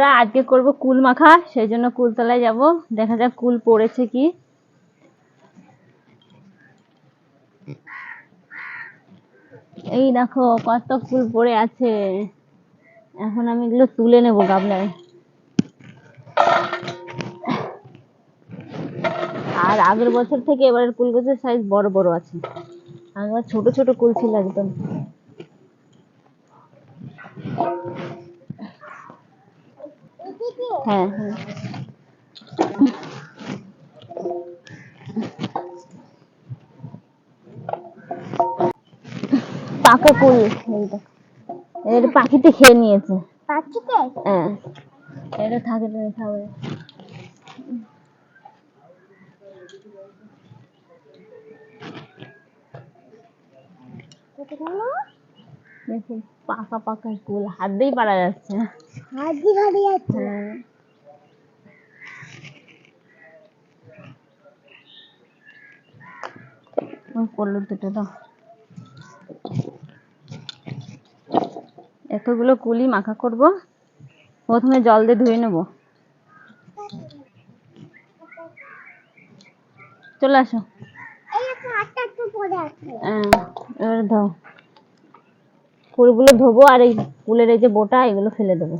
বন্ধুরা আজকে করব কুল মাখা, সেই জন্য কুলতলায় যাব। দেখা যাক কুল পড়েছে কি। এই দেখো কত কুল পড়ে আছে। এখন আমি এগুলো তুলে নেব গাবলায়। আর আগের বছর থেকে এবারের কুল গাছের সাইজ বড় বড় আছে। আগের ছোট ছোট কুল ছিল একদম। হ্যাঁ। হ্যাঁ পাকা কুল এই এর পাখিতে খেয়ে নিয়েছে। পাখিতে? হ্যাঁ। এটা থাকে খাবে। দেখুন পাকা পাকা কুল হাত দিয়েই পারা যাচ্ছে। না হাজি ঘাড়ি আছে ওই দুটো দাও। এতগুলো কুলি মাখা করব। প্রথমে জল দিয়ে ধুয়ে নেব। চলে আসো। এই একটা হাতটা একটু পড়ে আছে হ্যাঁ এবার দাও ফুলগুলো ধোবো আর এই কুলের এই যে বোটা এগুলো ফেলে দেবো।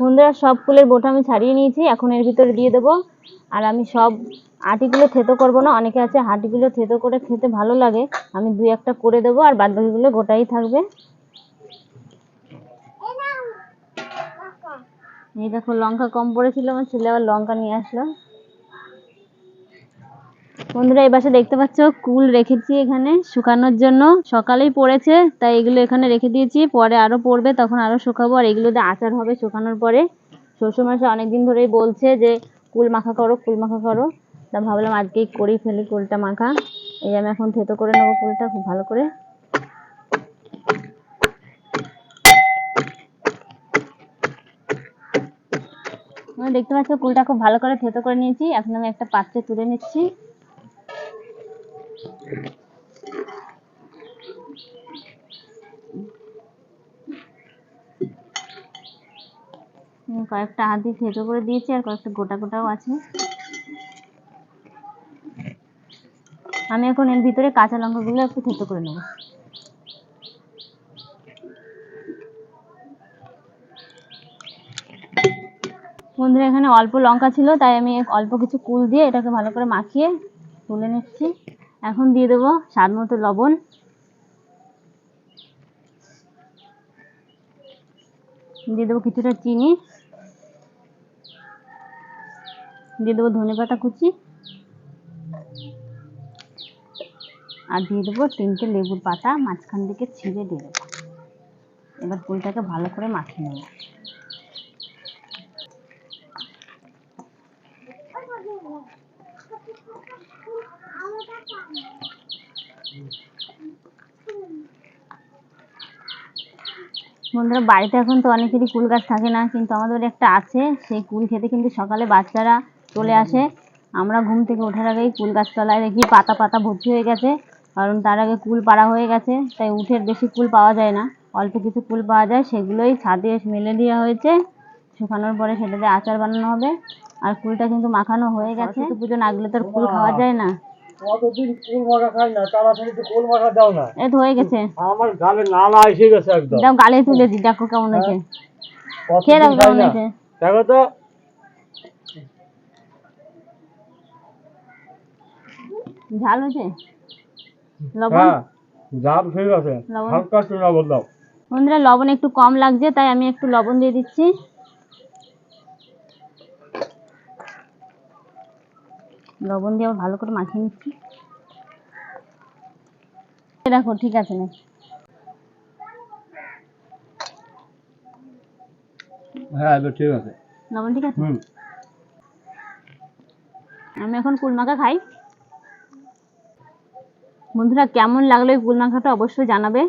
বন্ধুরা, সব ফুলের বোটা আমি ছাড়িয়ে নিয়েছি। এখন এর ভিতরে দিয়ে দেবো। আর আমি সব আটিগুলো থেতো করব না, অনেকে আছে হাটিগুলো থেতো করে খেতে ভালো লাগে। আমি দুই একটা করে দেবো আর বাদ বাকিগুলো গোটাই থাকবে। এই দেখো লঙ্কা কম পড়েছিল, আমার ছেলে আবার লঙ্কা নিয়ে আসলো। বন্ধুরা, এই পাশে দেখতে পাচ্ছ, কুল রেখেছি এখানে শুকানোর জন্য। সকালেই পড়েছে, তাই এগুলো এখানে রেখে দিয়েছি। পরে আরও পড়বে, তখন আরও শুকাবো। আর এগুলো দিয়ে আচার হবে শুকানোর পরে। শ্বশুরমশাই অনেকদিন ধরেই বলছে যে, কুল মাখা করো, কুল মাখা করো। তা ভাবলাম আজকেই করেই ফেলি কুলটা মাখা। এই আমি এখন থেতো করে নেব কুলটা, খুব ভালো করে। দেখতে পাচ্ছ, কুলটা খুব ভালো করে থেতো করে নিয়েছি। এখন আমি একটা পাত্রে তুলে নিচ্ছি। কয়েকটা হাত দিয়ে করে দিয়েছি আর কয়েকটা গোটা গোটাও আছে। আমি এখন এর ভিতরে কাঁচা লঙ্কাগুলো একটু থেতো করে নেব। বন্ধুরা, এখানে অল্প লঙ্কা ছিল, তাই আমি অল্প কিছু কুল দিয়ে এটাকে ভালো করে মাখিয়ে তুলে নিচ্ছি। এখন দিয়ে দেবো স্বাদ মতো লবণ। দিয়ে দেবো কিছুটা চিনি। দিয়ে দেবো ধনে পাতা কুচি। আর দিয়ে দেবো তিনটে লেবুর পাতা, মাঝখান থেকে ছিঁড়ে দিয়ে দেবো। এবার কুলটাকে ভালো করে মাখিয়ে নেব। বন্ধুরা বাড়িতে এখন তো অনেকেরই কুল গাছ থাকে না কিন্তু আমাদের একটা আছে সেই কুল খেতে কিন্তু সকালে বাচ্চারা চলে আসে। আমরা ঘুম থেকে ওঠার আগেই কুল গাছ তলায় দেখি পাতা পাতা ভর্তি হয়ে গেছে কারণ তার আগে কুল পাড়া হয়ে গেছে তাই উঠের বেশি কুল পাওয়া যায় না। অল্প কিছু কুল পাওয়া যায় সেগুলোই ছাদে মেলে দেওয়া হয়েছে। শুকানোর পরে সেটাতে আচার বানানো হবে। আর কুলটা কিন্তু মাখানো হয়ে গেছে। পুজো না গেলে তো আর কুল খাওয়া যায় না। কতদিন কুল মাখা খাই না তো কুল মাখা দাও না। এই তো হয়ে গেছে। আমার গালে নালা এসে গেছে একদম। দাও গালে তুলে দিই দেখো কেমন হয়েছে। খেয়ে কতদিন দেখো খাই কেমন হয়েছে। দেখো তো। ঝাল হয়েছে? লবণ? হ্যাঁ ঠিক আছে হালকা লবণ দাও। বন্ধুরা লবণ একটু কম লাগছে তাই আমি একটু লবণ দিয়ে দিচ্ছি। লবণ দিয়ে আবার ভালো করে মাখিয়ে নিচ্ছি। দেখো ঠিক আছে না হ্যাঁ এবার ঠিক আছে। লবণ ঠিক আছে? আমি এখন কুল মাখা খাই। বন্ধুরা কেমন লাগল এই কুল মাখাটা অবশ্যই জানাবে।